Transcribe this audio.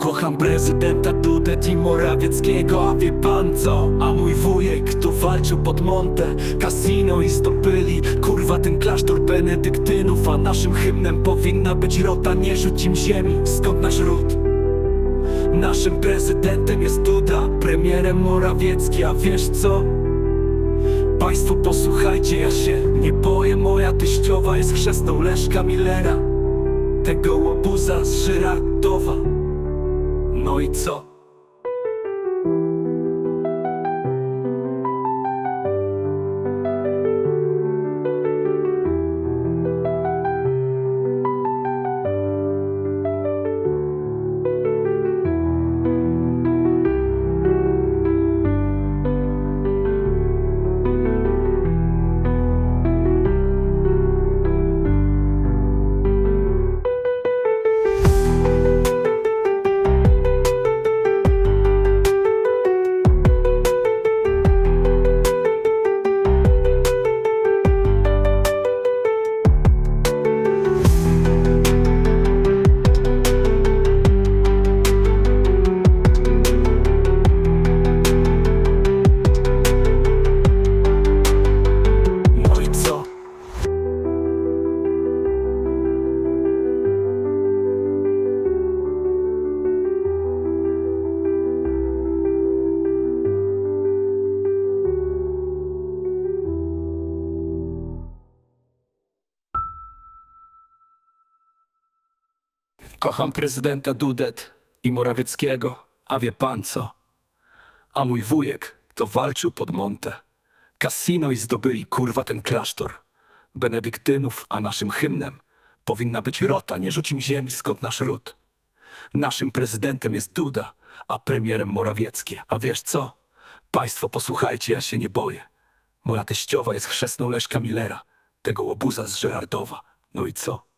Kocham prezydenta Dudę i Morawieckiego A wie pan co? A mój wujek tu walczył pod Monte Casino i zdobyli Kurwa ten klasztor benedyktynów A naszym hymnem powinna być rota Nie rzuć im ziemi, skąd nasz ród? Naszym prezydentem jest Duda Premierem Morawiecki, a wiesz co? Państwo posłuchajcie, ja się nie boję Moja teściowa jest chrzestną Leszka Millera Tego łobuza z Żyrardowa No i co? Kocham prezydenta Dudet i Morawieckiego, a wie pan co? A mój wujek to walczył pod Monte. Casino i zdobyli kurwa ten klasztor. Benedyktynów, a naszym hymnem powinna być rota, nie rzuć im ziemi, skąd nasz ród. Naszym prezydentem jest Duda, a premierem Morawiecki. A wiesz co? Państwo posłuchajcie, ja się nie boję. Moja teściowa jest chrzestną Leszka Millera, tego łobuza z Żerardowa. No i co?